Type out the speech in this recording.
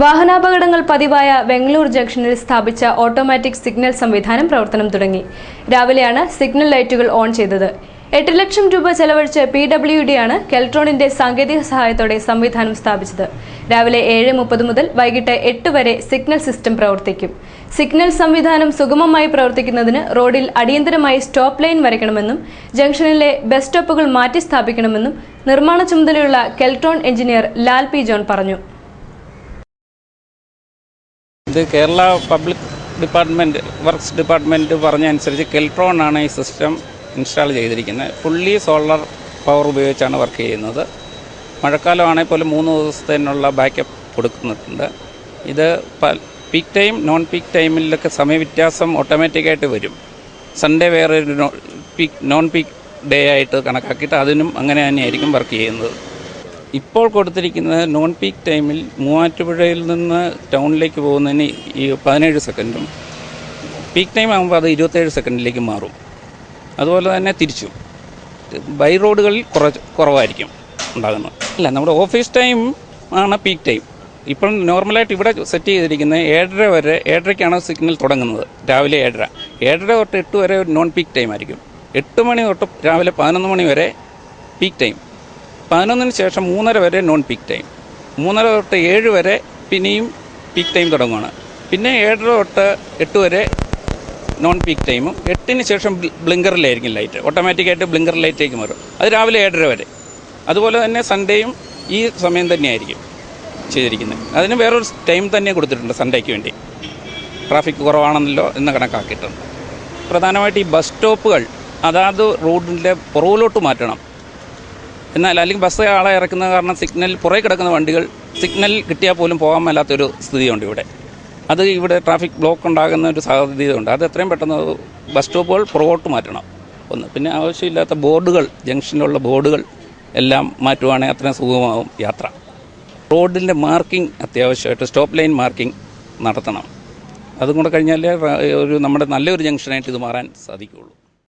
വാഹനാപകടങ്ങൾ പതിവായ വെങ്ങളൂർ ജംഗ്ഷനിൽ സ്ഥാപിച്ച automatic signal സംവിധാനം പ്രവർത്തനം തുടങ്ങി. രാവിലെയാണ് സിഗ്നൽ ലൈറ്റുകൾ ഓൺ ചെയ്തത്. എട്ട് ലക്ഷം രൂപ ചെലവഴിച്ച് പി ഡബ്ല്യു ഡി ആണ് കെൽട്രോണിന്റെ സാങ്കേതിക സഹായത്തോടെ സംവിധാനം സ്ഥാപിച്ചത്. രാവിലെ ഏഴ് മുപ്പത് മുതൽ വൈകിട്ട് എട്ട് വരെ സിഗ്നൽ സിസ്റ്റം പ്രവർത്തിക്കും. സിഗ്നൽ സംവിധാനം സുഗമമായി പ്രവർത്തിക്കുന്നതിന് റോഡിൽ അടിയന്തരമായി സ്റ്റോപ്പ് ലൈൻ വരയ്ക്കണമെന്നും ജംഗ്ഷനിലെ ബസ് സ്റ്റോപ്പുകൾ മാറ്റി സ്ഥാപിക്കണമെന്നും നിർമ്മാണ ചുമതലയുള്ള Keltron engineer Lal P John പറഞ്ഞു. ഇത് Kerala public department works department പറഞ്ഞ അനുസരിച്ച് കെൽട്രോൺ ആണ് ഈ സിസ്റ്റം ഇൻസ്റ്റാൾ ചെയ്തിരിക്കുന്നത്. ഫുള്ളി സോളാർ പവർ ഉപയോഗിച്ചാണ് വർക്ക് ചെയ്യുന്നത്. മഴക്കാലമാണെങ്കിൽ പോലും മൂന്ന് ദിവസത്തേനുള്ള ബാക്കപ്പ് കൊടുക്കുന്നുണ്ട്. ഇത് പീക്ക് ടൈം നോൺ പീക്ക് ടൈമിലൊക്കെ സമയവ്യത്യാസം ഓട്ടോമാറ്റിക്കായിട്ട് വരും. സൺഡേ വേറെ ഒരു പീക്ക് നോൺ പീക്ക് ഡേ ആയിട്ട് കണക്കാക്കിയിട്ട് അതിനും അങ്ങനെ തന്നെയായിരിക്കും വർക്ക് ചെയ്യുന്നത്. ഇപ്പോൾ കൊടുത്തിരിക്കുന്നത് നോൺ പീക്ക് ടൈമിൽ മൂവാറ്റുപുഴയിൽ നിന്ന് ടൗണിലേക്ക് പോകുന്നതിന് ഈ പതിനേഴ് സെക്കൻഡും പീക്ക് ടൈം ആകുമ്പോൾ അത് ഇരുപത്തേഴ് സെക്കൻഡിലേക്ക് മാറും. അതുപോലെ തന്നെ തിരിച്ചും. ബൈ റോഡുകളിൽ കുറച്ച് കുറവായിരിക്കും ഉണ്ടാകുന്നത്. അല്ല നമ്മുടെ ഓഫീസ് ടൈം ആണ് പീക്ക് ടൈം ഇപ്പം നോർമലായിട്ട് ഇവിടെ സെറ്റ് ചെയ്തിരിക്കുന്നത് ഏഴര വരെ ഏഴരയ്ക്കാണ് സിഗ്നൽ തുടങ്ങുന്നത് രാവിലെ ഏഴര. ഏഴര തൊട്ട് എട്ട് വരെ നോൺ പീക്ക് ടൈം ആയിരിക്കും. എട്ട് മണി തൊട്ട് രാവിലെ പതിനൊന്ന് മണി വരെ പീക്ക് ടൈം പതിനൊന്നിന് ശേഷം മൂന്നര വരെ നോൺ പീക്ക് ടൈം മൂന്നര തൊട്ട് ഏഴ് വരെ പിന്നെയും പീക്ക് ടൈം തുടങ്ങുകയാണ് പിന്നെ ഏഴര തൊട്ട് എട്ട് വരെ നോൺ പീക്ക് ടൈമും എട്ടിന് ശേഷം ബ്ലിങ്കറിലായിരിക്കും ലൈറ്റ് ഓട്ടോമാറ്റിക്കായിട്ട് ബ്ലിങ്കർ ലൈറ്റിലേക്ക് മാറും. അത് രാവിലെ ഏഴര വരെ. അതുപോലെ തന്നെ സൺഡേയും ഈ സമയം തന്നെയായിരിക്കും ചെയ്തിരിക്കുന്നത്. അതിന് വേറൊരു ടൈം തന്നെ കൊടുത്തിട്ടുണ്ട് സൺഡേക്ക് വേണ്ടി. ട്രാഫിക് കുറവാണെന്നല്ലോ എന്ന് കണക്കാക്കിയിട്ടുണ്ട്. പ്രധാനമായിട്ട് ഈ ബസ് സ്റ്റോപ്പുകൾ അതാത് റോഡിന്റെ പുറകിലോട്ട് മാറ്റണം. എന്നാൽ അല്ലെങ്കിൽ ബസ് ആളെ ഇറക്കുന്ന കാരണം സിഗ്നൽ പുറകെ കിടക്കുന്ന വണ്ടികൾ സിഗ്നൽ കിട്ടിയാൽ പോലും പോകാൻ മേലാത്തൊരു സ്ഥിതിയുണ്ട് ഇവിടെ. അത് ഇവിടെ ട്രാഫിക് ബ്ലോക്ക് ഉണ്ടാകുന്ന ഒരു സാധ്യതയുണ്ട്. അത് എത്രയും പെട്ടെന്ന് ബസ് സ്റ്റോപ്പുകൾ പുറകോട്ട് മാറ്റണം. ഒന്ന് പിന്നെ ആവശ്യമില്ലാത്ത ബോർഡുകൾ ജംഗ്ഷനിലുള്ള ബോർഡുകൾ എല്ലാം മാറ്റുവാണെങ്കിൽ അത്രയും സുഗമമാവും യാത്ര. റോഡിന്റെ മാർക്കിംഗ് അത്യാവശ്യമായിട്ട് സ്റ്റോപ്പ് ലൈൻ മാർക്കിംഗ് നടത്തണം. അതും കൂടെ കഴിഞ്ഞാലേ ഒരു നമ്മുടെ നല്ലൊരു ജംഗ്ഷനായിട്ട് ഇത് മാറാൻ സാധിക്കുകയുള്ളൂ.